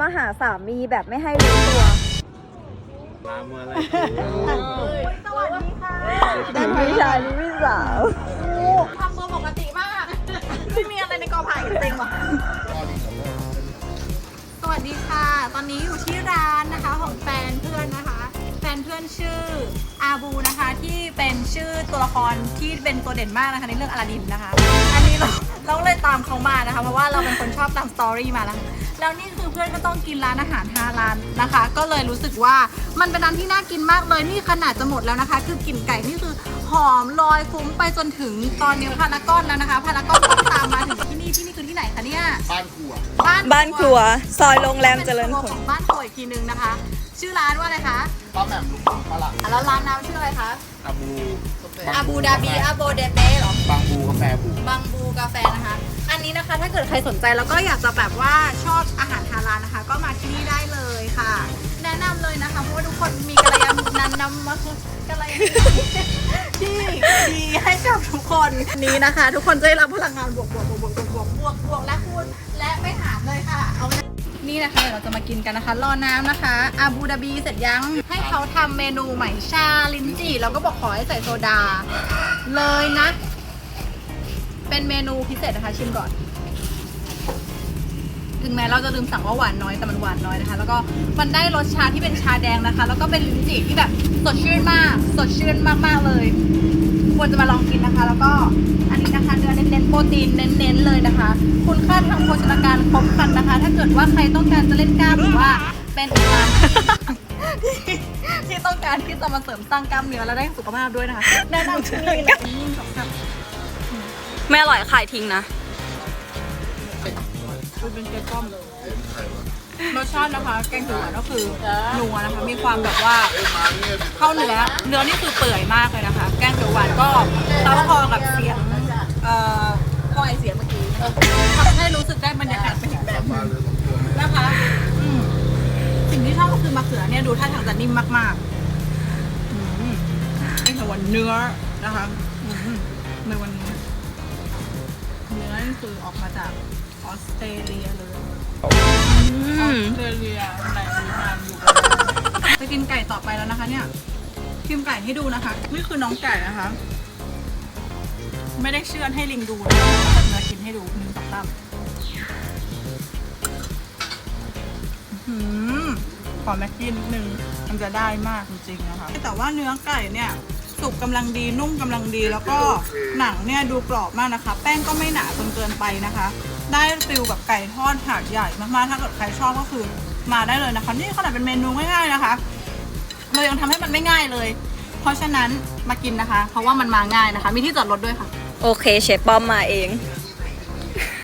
มาหาสามีแบบไม่ให้รู้ตัวมาเมื่อไรสวัสดีค่ะนี่พี่ชายนี่พี่สาวทำตัวปกติมากไม่มีอะไรในกอไผ่เต็งหรอสวัสดีค่ะ ตอนนี้อยู่ที่ร้านนะคะของแฟนเพื่อนนะคะ แฟนเพื่อนชื่ออาบูนะคะ ที่เป็นชื่อตัวละครที่เป็นตัวเด่นมากนะคะในเรื่องอลาดินนะคะ อันนี้เราเราก็เลยตามเขามานะคะ เพราะว่าเราเป็นคนชอบตามสตอรี่มาแล้ว แล้วนี่คือเพื่อนก็ต้องกินร้านอาหารฮาลาลนะคะ ก็เลยรู้สึกว่ามันเป็นร้านที่น่ากินมากเลยนี่ขนาดจะหมดแล้วนะคะ คือกลิ่นไก่นี่คือหอมลอยฟุ้งไปจนถึงตอนนี้พารากอนแล้วนะคะพารากอนก็ตามมาถึงที่นี่ที่นี่คือที่ไหนคะเนี่ยบ้านครัวบ้านบ้านครัว ซอยโรงแรมเจริญผขลองบ้านครัวอีกทีนึงนะคะ ชื่อร้านว่าอะไรคะป้าแหม่มลุงปลาละอะแล้วร้านน้ำชื่ออะไรคะอาบูอาบูดาบีอาโบเดเบหรอบางบูกาแฟบูบางบูกาแฟนะคะอั นี้นะคะ ถ้าเกิดใครสนใจแล้วก็อยากจะแบบว่าชอบอาหารฮาลาลนะคะ ก็มาที่นี่ได้เลยค่ะ แนะนำเลยนะคะ เพราะว่าทุกคนมีกัลยาณนันนำมากัลยาณที่ดีให้กับทุกคนนี้นะคะ ทุกคนจะได้รับพลังงานบวกบวกบวกบวกบวกบวกบวกบวกและคูณและไม่หารเลยค่ะ เอานี่นะคะเดี๋ยวเราจะมากินกันนะคะ รอน้ำนะคะ อาบูดาบีเสร็จยัง ให้เขาทำเมนูใหม่ชาลิ้นจี่แล้วก็บอกขอให้ใส่โซดา เลยนะ เป็นเมนูพิเศษนะคะชิมก่อน ถึงแม้เราจะลืมสั่งว่าหวานน้อยแต่มันหวานน้อยนะคะ แล้วก็มันได้รสชาที่เป็นชาแดงนะคะ แล้วก็เป็นลิ้นจี่ที่แบบสดชื่นมาก สดชื่นมากๆเลย ควรจะมาลองกินนะคะ แล้วก็อันนี้นะคะเนื้อเน้นๆโปรตีนเน้นๆเลยนะคะ คุณค่าทางโภชนาการครบครันนะคะ ถ้าเกิดว่าใครต้องการจะเล่นกล้ามหรือว่าเป็นร้านที่ที่ต้องการที่จะมาเสริมสร้างกล้ามเนื้อและได้สุขภาพด้วยนะคะแนะนำที่นี่เลยยิ่งสองคำ ไม่อร่อยขายทิ้งนะ มันเป็นแกงก้อมเลยรสชาตินะคะ แกงเขียวหวานก็คือนัวนะคะ มีความแบบว่าเข้าเนื้อ เนื้อนี่คือเปื่อยมากเลยนะคะ แกงเขียวหวานก็เข้าคอกับเสียง เอ่อท่อไอเสียงเมื่อกี้ทำให้รู้สึกได้บรรยากาศเป็นอีกแบบหนึงนะคะอืมสิ่งที่ชอบก็คือมะเขือเนี่ยดูท่าทางจะนิ่มมากๆอืมแกงเขียวหวานเนื้อนะคะอืมในวันนี้ นื้อนี่คือออกมาจากออสเตรเลียเลยออสเตรเลียในงานอยู่จะกินไก่ต่อไปแล้วนะคะ เนี่ยชิมไก่ให้ดูนะคะ นี่คือน้องไก่นะคะ ไม่ได้เชื่อนให้ลิงดูนะคะแต่เนื้อกินให้ดูหนึ่งสองสามอื้อหือขอแม็กกินนิดนึงมันจะได้มากจริงๆนะคะ แต่ว่าเนื้อไก่เนี่ย สุกกำลังดีนุ่มกำลังดี แล้วก็หนังเนี่ยดูกรอบมากนะคะ แป้งก็ไม่หนาจนเกินไปนะคะ ได้ฟิลแบบไก่ทอดถาดใหญ่มากๆถ้าเกิดใครชอบก็คือมาได้เลยนะคะนี่ขนาดเป็นเมนูง่ายๆนะคะเรายังทำให้มันไม่ง่ายเลย เพราะฉะนั้นมากินนะคะ เพราะว่ามันมาง่ายนะคะ มีที่จอดรถด้วยค่ะ โอเคเชฟป้อมมาเอง